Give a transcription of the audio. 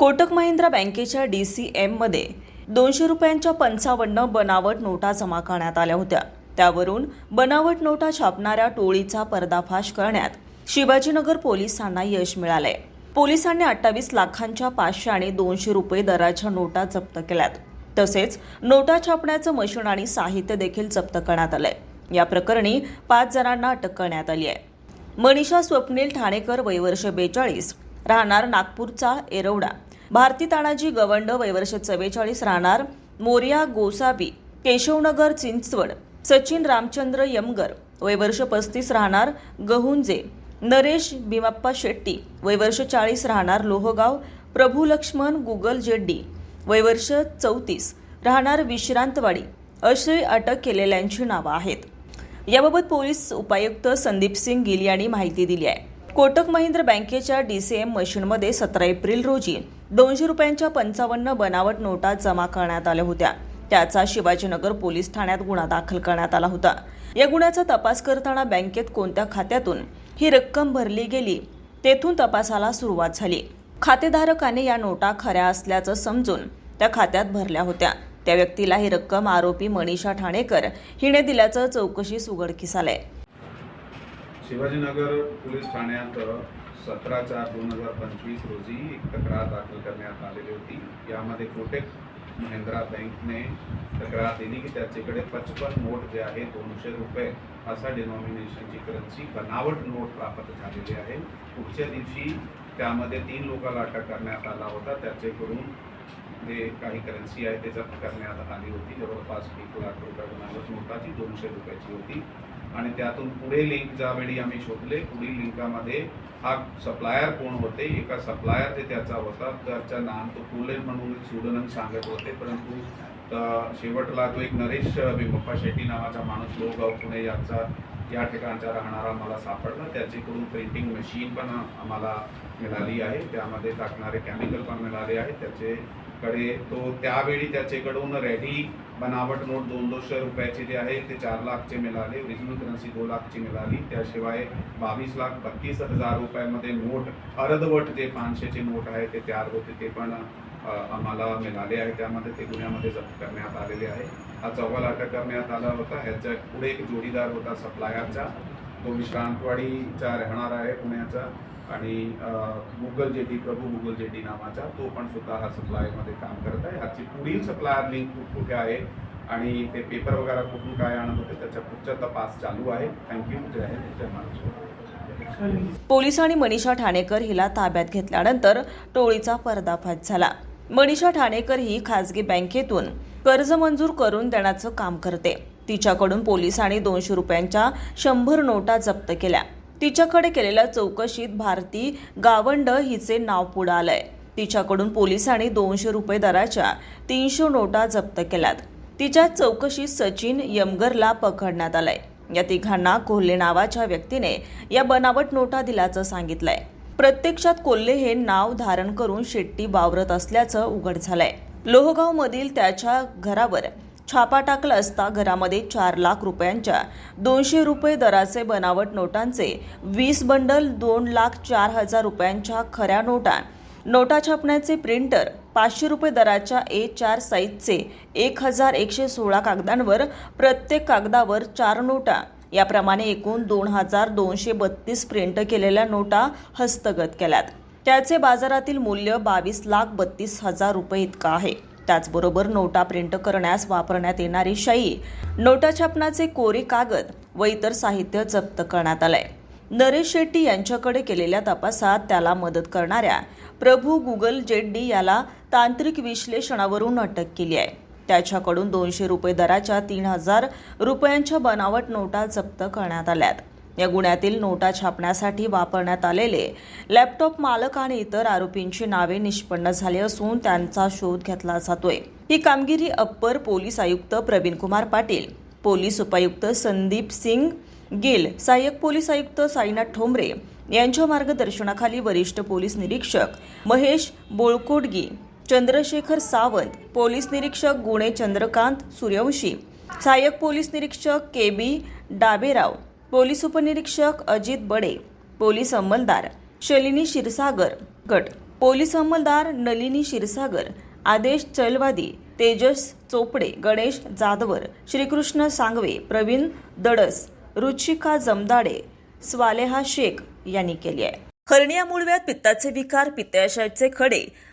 कोटक महिंद्रा बँकेच्या D C एममध्ये दोनशे रुपयांच्या पंचावन्न बनावट नोटा जमा करण्यात आल्या होत्या. त्यावरून बनावट नोटा छापणाऱ्या टोळीचा पर्दाफाश करण्यात शिवाजीनगर पोलिसांना यश मिळालंय. पोलिसांनी अठ्ठावीस लाखांच्या पाचशे आणि दोनशे रुपये दराच्या नोटा जप्त केल्यात. तसेच नोटा छापण्याचं मशीन आणि साहित्य देखील जप्त करण्यात आलंय. या प्रकरणी पाच जणांना अटक करण्यात आली आहे. मनीषा स्वप्नील ठाणेकर वयवर्ष बेचाळीस राहणार नागपूरचा एरवडा. भारती तानाजी गवंड वयवर्ष चव्वेचाळीस राहणार मोर्या गोसाबी केशवनगर चिंचवड सचिन रामचंद्र यमगर वयवर्ष पस्तीस राहणार गहुंजे नरेश भीमाप्पा शेट्टी वयवर्ष चाळीस राहणार लोहगाव प्रभू लक्ष्मण गुगल जेड्डी वयवर्ष चौतीस राहणार विश्रांतवाडी अशी अटक केलेल्यांची नावं आहेत. याबाबत पोलीस उपायुक्त संदीप सिंग गिल यांनी माहिती दिली आहे. कोटक महिंद्र बँकेच्या डीसीएम मशीनमध्ये सतरा एप्रिल रोजी दोनशे रुपयांच्या पंचावन्न बनावट नोटा जमा करण्यात आल्या होत्या. त्याचा शिवाजीनगर पोलीस ठाण्यात गुन्हा दाखल करण्यात आला होता. या गुन्ह्याचा तपास करताना बँकेत कोणत्या खात्यातून ही रक्कम भरली गेली तेथून तपासाला सुरुवात झाली. खातेधारकाने या नोटा खऱ्या असल्याचं समजून त्या खात्यात भरल्या होत्या. त्या व्यक्तीला ही रक्कम आरोपी मनीषा ठाणेकर हिने दिल्याचं चौकशीस उघडकीस आलंय. शिवाजीनगर पोलीस ठाण्यात सतरा चार दोन हजार पंचवीस रोजी एक तक्रार दाखल करण्यात आलेली होती. यामध्ये कोटेक महिंद्रा बँकने तक्रार दिली की त्याच्याकडे पचपन नोट जे आहे दोनशे रुपये असा डिनॉमिनेशनची करन्सी बनावट नोट प्राप्त झालेली आहे. पुढच्या दिवशी त्यामध्ये तीन लोकांना अटक करण्यात आला होता. त्याचेकडून जे काही करन्सी आहे ते जप्त करण्यात आली होती. जवळपास एक लाख रुपये बनावट नोटाची दोनशे रुपयाची होती. आणि त्यातून पुढे लिंक ज्यावेळी आम्ही शोधले पुढील लिंकामध्ये हा सप्लायर कोण होते एका सप्लायर जे त्याचा होता त्याच्या नाम तो पुले म्हणून सुडनम सांगत होते परंतु शेवटला तो एक नरेश बिमप्पा शेट्टी नावाचा माणूस लोगाव पुणे याचा या ठिकाणचा राहणारा मला सापडला. त्याच्याकडून प्रिंटिंग मशीन पण आम्हाला मिळाली आहे. त्यामध्ये टाकणारे केमिकल पण मिळाले आहे त्याचेकडे तो त्यावेळी त्याच्याकडून रेडी बनावट नोट दोन दोनशे रुपयाचे जे आहे ते चार लाखचे मिळाले. ओरिजिनल करन्सी दोन लाखची मिळाली. त्याशिवाय बावीस लाख बत्तीस हजार रुपयामध्ये नोट अर्धवट जे पाचशेचे नोट आहे ते तयार होते ते पण आम्हाला मिळाले आहे. त्यामध्ये ते गुन्ह्यामध्ये जप्त करण्यात आलेले आहे. हा चौघाला अटक करण्यात आला होता. ह्याच्या पुढे एक जोडीदार होता सप्लायरचा तो विश्रांतवाडीचा राहणार आहे पुण्याचा. आणि Google jetty Prabhu Google jetty नावाचा तो पण स्वतः हा सप्लायमध्ये काम करत आहे. ह्याची पुढील सप्लायर लिंक कुठे आहे आणि ते पेपर वगैरे कुठून काय आणत होते त्याचा पुढचा तपास चालू आहे. थँक्यू जय हिंद. जय महाराष्ट्र. पोलीस आणि मनीषा ठाणेकर हिला ताब्यात घेतल्यानंतर टोळीचा पर्दाफाश झाला. मनीषा ठाणेकर ही खासगी बँकेतून कर्ज मंजूर करून देण्याचं काम करते. तिच्याकडून पोलिसांनी दोनशे रुपयांच्या शंभर नोटा जप्त केल्या. तिच्याकडे केलेल्या चौकशीत भारती गावंड हिचे नाव पुढं आलंय. तिच्याकडून पोलिसांनी दोनशे रुपये दराच्या तीनशे नोटा जप्त केल्यात. तिच्या चौकशीत सचिन यमगरला पकडण्यात आलंय. या तिघांना कोल्हे नावाच्या व्यक्तीने या बनावट नोटा दिल्याचं सांगितलंय. प्रत्यक्षात कोल्हे हे नाव धारण करून शेट्टी वावरत असल्याचं उघड झालंय. लोहगाव मधील त्याच्या घरावर छापा टाकला असता घरामध्ये चार लाख रुपयांच्या दोनशे रुपये दराचे बनावट नोटांचे वीस बंडल दोन लाख चार हजार रुपयांच्या खऱ्या नोटा. नोटा छापण्याचे प्रिंटर पाचशे रुपये दराच्या ए चार साईजचे एक हजार एकशे सोळा कागदांवर प्रत्येक कागदावर चार नोटा. याप्रमाणे एकूण दोन हजार दोनशे बत्तीस प्रिंट केलेल्या नोटा हस्तगत केल्यात. त्याचे बाजारातील मूल्य बावीस लाख बत्तीस हजार रुपये इतकं आहे. त्याचबरोबर नोटा प्रिंट करण्यास वापरण्यात येणारी शाई नोटा छापण्याचे कोरे कागद व इतर साहित्य जप्त करण्यात आलंय. नरेश शेट्टी यांच्याकडे केलेल्या तपासात त्याला मदत करणाऱ्या प्रभू गुगल जेड्डी याला तांत्रिक विश्लेषणावरून अटक केली आहे. त्याच्याकडून दोनशे रुपये दराच्या तीन हजार रुपयांच्या बनावट नोटा जप्त करण्यात आल्यात. या गुन्ह्यातील नोटा छापण्यासाठी वापरण्यात आलेले लॅपटॉप मालक आणि इतर आरोपींची नावे निष्पन्न झाली असून त्यांचा शोध घेतला जातोय. ही कामगिरी अप्पर पोलीस आयुक्त प्रवीण कुमार पाटील पोलीस उपायुक्त संदीप सिंग गिल सहाय्यक पोलीस आयुक्त साईनाथ ठोंबरे यांच्या मार्गदर्शनाखाली वरिष्ठ पोलीस निरीक्षक महेश बोळकोडगी चंद्रशेखर सावंत पोलीस निरीक्षक गुणे चंद्रकांत सूर्यवंशी सहाय्यक पोलीस निरीक्षक के बी डाबेराव पोलीस उपनिरीक्षक अजित बडे पोलीस अंमलदार शलिनी क्षीरसागर गट पोलीस अंमलदार नलिनी क्षीरसागर आदेश चलवादी तेजस चोपडे गणेश जाधवर श्रीकृष्ण सांगवे प्रवीण दडस रुचिका जमदाडे स्वालेहा शेख यांनी केली आहे. हर्निया मुळव्यात पित्ताचे विकार पित्ताशयाचे खडे